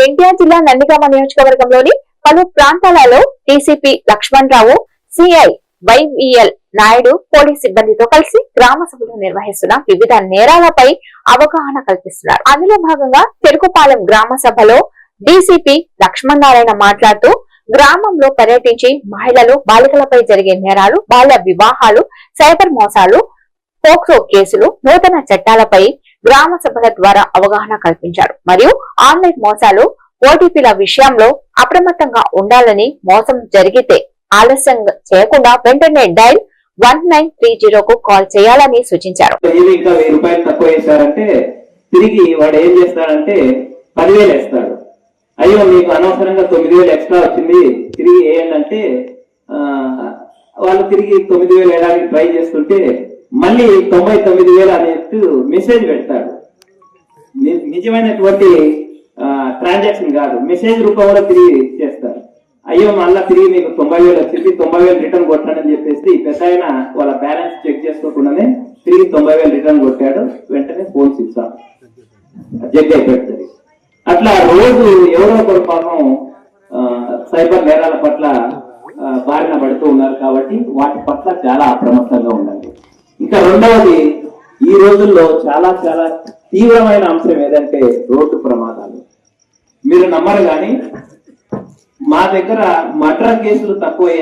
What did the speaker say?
ఎన్టీఆర్ జిల్లా నందిగామ నియోజకవర్గంలోని పలు ప్రాంతాలలో DCP Lakshman Rao CI YVL Naidu police సిబ్బందితో కలిసి గ్రామ సభలు నిర్వహిస్తున్న వివిధ నేరాలపై అవగాహన కల్పిస్తున్నారు. అందులో భాగంగా చెరుకుపాలెం గ్రామ సభలో డీసీపీ లక్ష్మణ్ నారాయణ మాట్లాడుతూ గ్రామంలో పర్యటించి మహిళలు బాలికలపై జరిగే నేరాలు బాల్య వివాహాలు సైబర్ మోసాలు పోక్సో కేసులు నూతన చట్టాలపై గ్రామ సభల ద్వారా అవగాహన కల్పించారు. మరియు ఆన్లైన్ మోసాలు ఓటీపీల విషయంలో అప్రమత్తంగా ఉండాలని మోసం జరిగితే ఆలస్యం చేయకుండా వెంటనే డైల్ వన్ నైన్ త్రీ జీరోకు కాల్ చేయాలని సూచించారు. ఇంకా వెయ్యి రూపాయలు తక్కువ వేశారంటే తిరిగి వాడు ఏం చేస్తాడంటే పదివేలు వేస్తాడు. అయ్యో మీకు అనవసరంగా తొమ్మిది వేలు ఎక్స్ట్రా వచ్చింది తిరిగి వేయండి అంటే వాళ్ళు తిరిగి తొమ్మిది వేలు వేయడానికి ట్రై చేస్తుంటే మళ్ళీ తొంభై తొమ్మిది వేలు అనేట్టు మెసేజ్ పెడతాడు. ని- నిజమైనటువంటి ట్రాన్సాక్షన్ కాదు. మెసేజ్ రూపంలో తిరిగి చేస్తారు. అయ్యో మళ్ళా తిరిగి మీకు తొంభై వేలు వచ్చింది తొంభై వేలు రిటర్న్ కొట్టాడని చెప్పేసి పెద్ద ఆయన వాళ్ళ బ్యాలెన్స్ చెక్ చేసుకోకుండానే తిరిగి తొంభై వేలు రిటర్న్ కొట్టాడు. వెంటనే ఫోన్ ఇస్తాం జగ్ అయిపోతుంది అట్లా రోజు ఎవరో ఒకరు పాపం సైబర్ నేరాల పట్ల బారిన పడుతూ ఉన్నారు కాబట్టి వాటి పట్ల చాలా అప్రమత్తంగా ఉండాలి రెండవది ఈ రోజుల్లో చాలా చాలా తీవ్రమైన అంశం ఏదంటే రోడ్డు ప్రమాదాలు. మీరు నమ్మరు కానీ మా దగ్గర మర్డర్ కేసులు తక్కువ